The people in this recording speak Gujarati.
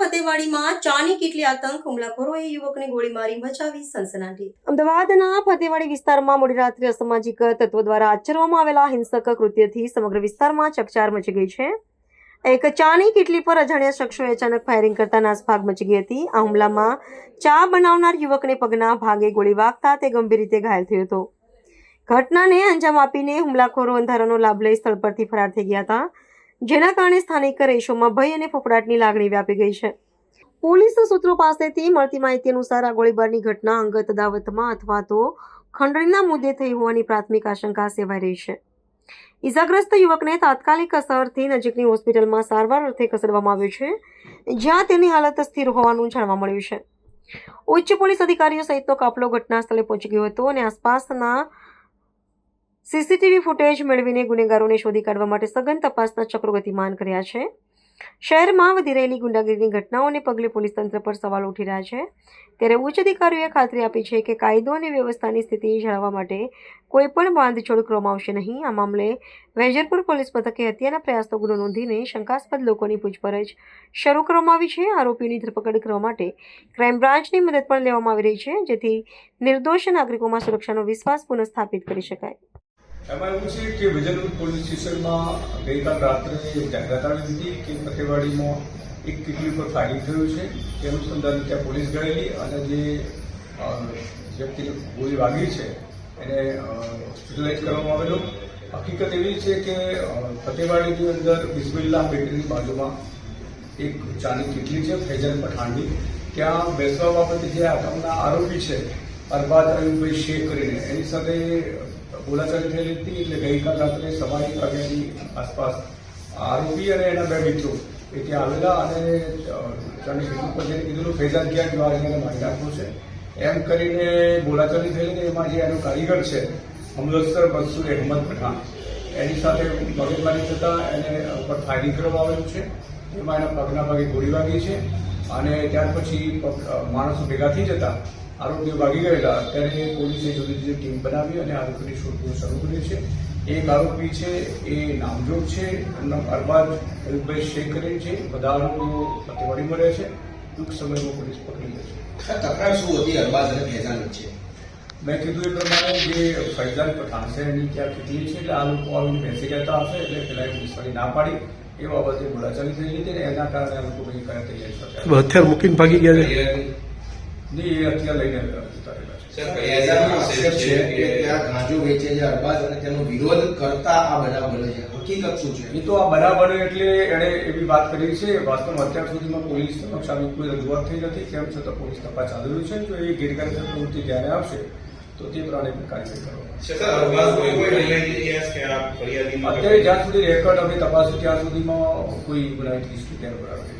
ફતેવાડીમાં ચાની કેટલી આતંક? હુમલાખોરોએ યુવકને ગોળી મારી મચાવી સનસનાટી. અમદાવાદના ફતેવાડી વિસ્તારમાં મોડી રાત્રે અસામાજિક તત્વો દ્વારા આચરવામાં આવેલા હિંસક કૃત્યથી સમગ્ર વિસ્તારમાં ચકચાર મચી ગઈ છે. એક ચાની કેટલી પર અજાણ્યા શખ્સોએ અચાનક ફાયરિંગ કરતા નાસભાગ મચી ગઈ હતી. આ હુમલામાં ચા બનાવનાર યુવકને પગના ભાગે ગોળી વાગતા તે ગંભીર રીતે ઘાયલ થયો હતો. ઘટનાને અંજામ આપીને હુમલાખોરો અંધારાનો લાભ લઈ સ્થળ પરથી ફરાર થઈ ગયા હતા. જેના કારણે સ્થાનિક રહીશોમાં ભય અને ફફડાટની લાગણી વ્યાપી ગઈ છે. પોલીસ સૂત્રો પાસેથી મળતી માહિતી અનુસાર આ ગોળીબારની ઘટના અંગત અદાવતમાં અથવા તો ખંડણીના મુદ્દે થઈ હોવાની પ્રાથમિક આશંકા સેવાઈ રહી છે. ઈજાગ્રસ્ત યુવકને તાત્કાલિક અસરથી નજીકની હોસ્પિટલમાં સારવાર અર્થે ખસેડવામાં આવ્યો છે, જ્યાં તેની હાલત સ્થિર હોવાનું જાણવા મળ્યું છે. ઉચ્ચ પોલીસ અધિકારીઓ સહિતનો કાફલો ઘટના સ્થળે પહોંચી ગયો હતો અને આસપાસના સીસીટીવી ફૂટેજ મેળવીને ગુનેગારોને શોધી કાઢવા માટે સઘન તપાસના ચક્રો ગતિમાન કર્યા છે. શહેરમાં વધી રહેલી ગુંડાગીરીની ઘટનાઓને પગલે પોલીસ તંત્ર પર સવાલ ઉઠી રહ્યા છે. ત્યારે ઉચ્ચ અધિકારીઓએ ખાતરી આપી છે કે કાયદો અને વ્યવસ્થાની સ્થિતિ જાળવવા માટે કોઈપણ બાંધછોડ કરવામાં આવશે નહીં. આ મામલે વેજરપુર પોલીસ મથકે હત્યાના પ્રયાસનો ગુનો નોંધીને શંકાસ્પદ લોકોની પૂછપરછ શરૂ કરવામાં આવી છે. આરોપીઓની ધરપકડ કરવા માટે ક્રાઇમ બ્રાન્ચની મદદ પણ લેવામાં આવી રહી છે, જેથી નિર્દોષ નાગરિકોમાં સુરક્ષાનો વિશ્વાસ પુનઃસ્થાપિત કરી શકાય. એમાં એવું છે કે વિજયપુર પોલીસ સ્ટેશનમાં ગઈકાલ રાત્રે જાહેરાત આવી હતી કે ફતેવાડીમાં એક કિટલી પર ફાયરિંગ થયું છે. તે અનુસંધાને ત્યાં પોલીસ ગયેલી અને જે વ્યક્તિને ગોળી વાગી છે, એને હોસ્પિટલાઇઝ કરવામાં આવેલો. હકીકત એવી છે કે ફતેવાડીની અંદર બિસ્મિલ્લા બેકરીની બાજુમાં એક ચાની કિટલી છે, ફૈઝલ પઠાણની. ત્યાં બેસવા બાબતે જે આતંકના આરોપી છે અરબાદ અયુબભાઈ શેખ કરીને. એની સાથે બોલાચાલી થયેલી હતી એટલે ગઈકાલ રાત્રે સવા એક વાગ્યાની આસપાસ આરોપી અને એના બે મિત્રો એ ત્યાં આવેલા અને કિટલી પર જઈને કીધું ફૈઝાન ક્યાં ગયો એને મારી નાખવું છે. એમ કરીને બોલાચાલી થયેલી એમાં જે એનો કારીગર છે હમલસ્તર મનસુર અહેમદ પઠાણ. એની સાથે મગજમારી થતાં એને ઉપર ફાયરિંગ કરવામાં આવેલું છે. એમાં એના પગના ભાગે ગોળી વાગી છે અને ત્યાર પછી માણસો ભેગા થઈ જતા આરોપીઓ ભાગી ગયેલા અત્યારે પોલીસે જુદી જુદી ટીમ બનાવી અને આરોપીની શોધખોળ શરૂ કરી છે. એક આરોપી છે એ નામજોગ છે એમના અરબાજ હરીફભાઈ શેખ કરીને છે. બધા આરોપીઓ ફતેવાડીમાં રહે છે. ટૂંક સમયમાં પોલીસ પકડી લે આ તકરાર શું હતી? અરબાજ અને ફૈઝાન વચ્ચે? મેં કીધું એ પ્રમાણે જે ફૈઝાન પઠાણ છે એની ત્યાં કીધી છે એટલે આ લોકો આવીને બેસી રહેતા હશે એટલે પેલા મુશ્કેલી ના પાડી. એ બાબતે બોલાચાલી થઈ હતી ને એના કારણે આ લોકો કઈ કયા તૈયારી હથિયાર મૂકીને ભાગી ગયા છે. નહીં એ અત્યારે લઈને જતા છે. ફૈઝાનનો આક્ષેપ છે કે ત્યાં ગાંજો વેચે છે અરબાઝ અને તેનો વિરોધ કરતા આ બનાવ બને છે. હકીકત શું છે? એ તો આ બરાબર એટલે એણે એવી વાત કરી છે. વાસ્તવમાં અત્યાર સુધીમાં પોલીસ સમક્ષ આવી કોઈ રજૂઆત થઈ નથી. તેમ છતાં પોલીસ તપાસ ચાલુ રહી છે. જો એ ગેરકાયદેસર પ્રવૃત્તિ જ્યારે આવશે તો તે પ્રમાણે કાર્યવાહી કરવામાં છતાં અરબાઝ કોઈ કોઈ રિલેટિવ ઇતિહાસ કે આ ફરિયાદીમાં અત્યારે જ્યાં સુધી રેકોર્ડ અમે તપાસ ત્યાં સુધીમાં કોઈ ગુનાહિત હિસ્ટ્રી ત્યાં બરાબર